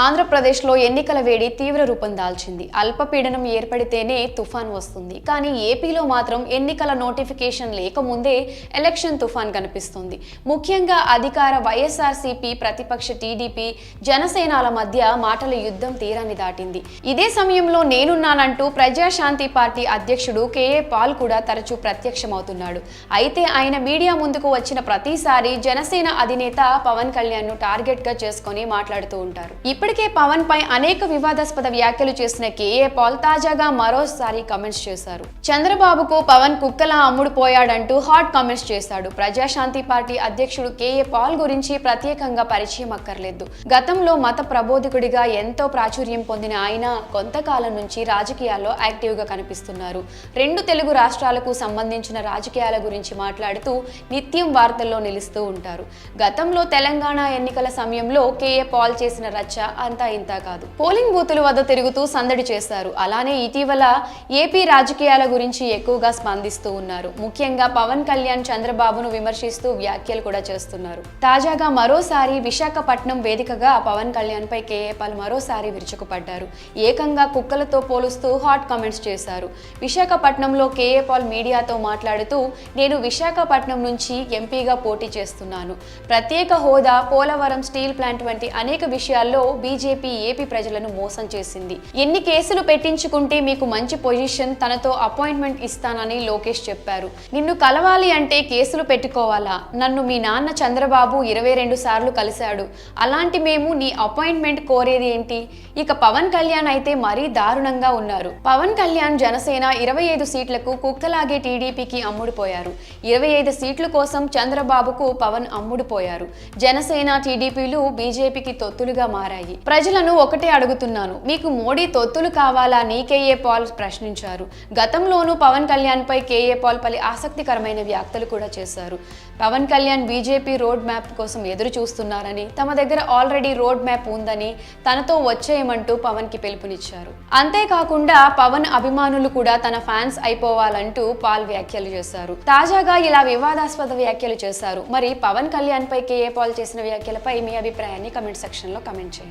ఆంధ్రప్రదేశ్లో ఎన్నికల వేడి తీవ్ర రూపం దాల్చింది. అల్పపీడనం ఏర్పడితేనే తుఫాన్ వస్తుంది. కానీ ఏపీలో మాత్రం ఎన్నికల నోటిఫికేషన్ లేకముందే ఎలక్షన్ తుఫాన్ కనిపిస్తుంది. ముఖ్యంగా అధికార వైఎస్ఆర్సీపీ ప్రతిపక్ష టీడీపీ జనసేనాల మధ్య మాటల యుద్ధం తీరాన్ని దాటింది. ఇదే సమయంలో నేనున్నానంటూ ప్రజాశాంతి పార్టీ అధ్యక్షుడు కేఏ పాల్ కూడా తరచూ ప్రత్యక్షమవుతున్నాడు. అయితే ఆయన మీడియా ముందుకు వచ్చిన ప్రతిసారి జనసేన అధినేత పవన్ కళ్యాణ్ను టార్గెట్గా చేసుకొని మాట్లాడుతూ ఉంటారు. ఇప్పటికే పవన్ పై అనేక వివాదాస్పద వ్యాఖ్యలు చేసిన కేఏ పాల్ తాజాగా మరోసారి కమెంట్స్ చేశారు. చంద్రబాబుకు పవన్ కుక్కలా అమ్ముడు పోయాడంటూ హాట్ కామెంట్స్ చేశాడు. ప్రజాశాంతి పార్టీ అధ్యక్షుడు కేఏ పాల్ గురించి ప్రత్యేకంగా పరిచయం అక్కర్లేదు. గతంలో మత ప్రబోధకుడిగా ఎంతో ప్రాచుర్యం పొందిన ఆయన కొంతకాలం నుంచి రాజకీయాల్లో యాక్టివ్గా కనిపిస్తున్నారు. రెండు తెలుగు రాష్ట్రాలకు సంబంధించిన రాజకీయాల గురించి మాట్లాడుతూ నిత్యం వార్తల్లో నిలుస్తూ ఉంటారు. గతంలో తెలంగాణ ఎన్నికల సమయంలో కేఏ పాల్ చేసిన రచ్చ అంతా ఇంత కాదు. పోలింగ్ బూతుల వద్ద తిరుగుతూ సందడి చేశారు. అలానే ఇటీవల ఏపీ రాజకీయాల గురించి ఎక్కువగా స్పందిస్తూ ఉన్నారు. ముఖ్యంగా పవన్ కళ్యాణ్ చంద్రబాబును విమర్శిస్తూ వ్యాఖ్యలు కూడా చేస్తున్నారు. తాజాగా మరోసారి విశాఖపట్నం వేదికగా పవన్ కళ్యాణ్ పై కేఏ పాల్ మరోసారి విరుచుకుపడ్డారు. ఏకంగా కుక్కలతో పోలుస్తూ హాట్ కామెంట్స్ చేశారు. విశాఖపట్నంలో కేఏ పాల్ మీడియాతో మాట్లాడుతూ నేను విశాఖపట్నం నుంచి ఎంపీగా పోటీ చేస్తున్నాను. ప్రత్యేక హోదా పోలవరం స్టీల్ ప్లాంట్ వంటి అనేక విషయాల్లో బీజేపీ ఏపీ ప్రజలను మోసం చేసింది. ఎన్ని కేసులు పెట్టించుకుంటే మీకు మంచి పొజిషన్ తనతో అపాయింట్మెంట్ ఇస్తానని లోకేష్ చెప్పారు. నిన్ను కలవాలి అంటే కేసులు పెట్టుకోవాలా? నన్ను మీ నాన్న చంద్రబాబు ఇరవై రెండు సార్లు కలిశాడు. అలాంటి మేము నీ అపాయింట్మెంట్ కోరేది ఏంటి? ఇక పవన్ కళ్యాణ్ అయితే మరీ దారుణంగా ఉన్నారు. పవన్ కళ్యాణ్ జనసేన ఇరవై ఐదు సీట్లకు కుక్కలాగే టీడీపీకి అమ్ముడుపోయారు. ఇరవై ఐదు సీట్ల కోసం చంద్రబాబుకు పవన్ అమ్ముడుపోయారు. జనసేన టీడీపీలు బీజేపీకి తొత్తులుగా మారాయి. ప్రజలను ఒకటే అడుగుతున్నాను. మీకు మోడీ తొత్తులు కావాలా? నీ కేఏ పాల్? ప్రశ్నించారు. గతంలోనూ పవన్ కళ్యాణ్ పై కేఏ పాల్ పలు ఆసక్తికరమైన వ్యాఖ్యలు కూడా చేశారు. Pawan Kalyan BJP road map కోసం ఎదురు చూస్తున్నారని తమ దగ్గర ఆల్రెడీ రోడ్ మ్యాప్ ఉందని తనతో వచ్చేయమంటూ పవన్కి పిలుపునిచ్చారు. అంతేకాకుండా పవన్ అభిమానులు కూడా తన ఫ్యాన్స్ అయిపోవాలంటూ పాల్ వ్యాఖ్యలు చేశారు. తాజాగా ఇలా వివాదాస్పద వ్యాఖ్యలు చేశారు. మరి పవన్ కళ్యాణ్ పై కేఏ పాల్ చేసిన వ్యాఖ్యలపై మీ అభిప్రాయాన్ని కమెంట్ సెక్షన్లో కమెంట్ చేయండి.